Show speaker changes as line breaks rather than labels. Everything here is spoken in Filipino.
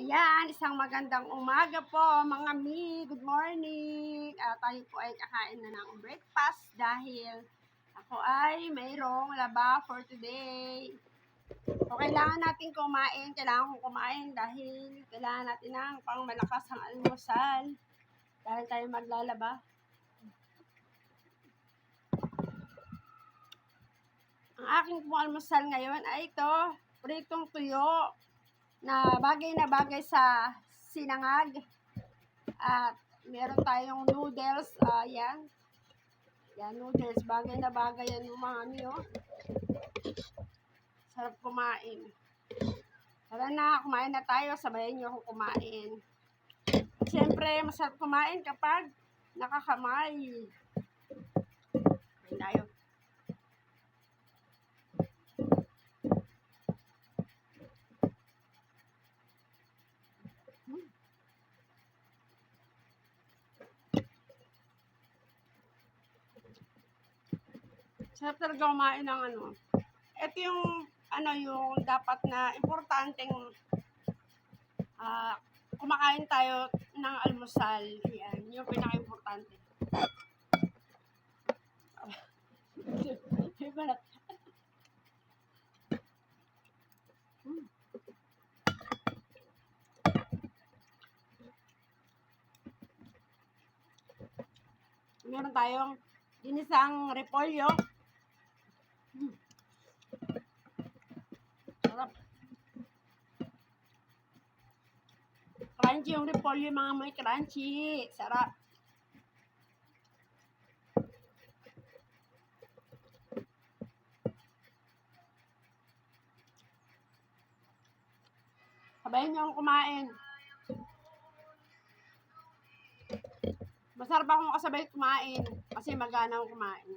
Ayan, isang magandang umaga po mga mi. Good morning. Ah, tayo po ay kakain na ng breakfast dahil ako ay mayroong laba for today. So, kailangan natin kumain. Kailangan kong kumain dahil kailangan natin ng pang malakas ang almusal. Dahil tayo maglalaba. Ang aking pong almusal ngayon ay ito, pritong tuyo na bagay na bagay sa sinangag. At meron tayong noodles, ah, yan. Noodles, bagay na bagay yan yung mga niyo. Sarap kumain. Tara na, kumain na tayo, sabayan niyo ako kumain. At syempre, masarap kumain kapag nakakamay. Kain tayo. Sarap talaga kumain ng ano. Ito yung ano yung dapat na importanteng ah kumakain tayo ng almusal. Yan, yung pinaka-importante. Iba na. Hmm. Meron tayong ginisang repolyo. Sarap. Crunchy yung repolyo, mga may crunchy. Sarap. Sabayan niyo akong kumain. Masarap akong kasabay kumain kasi magana akong kumain.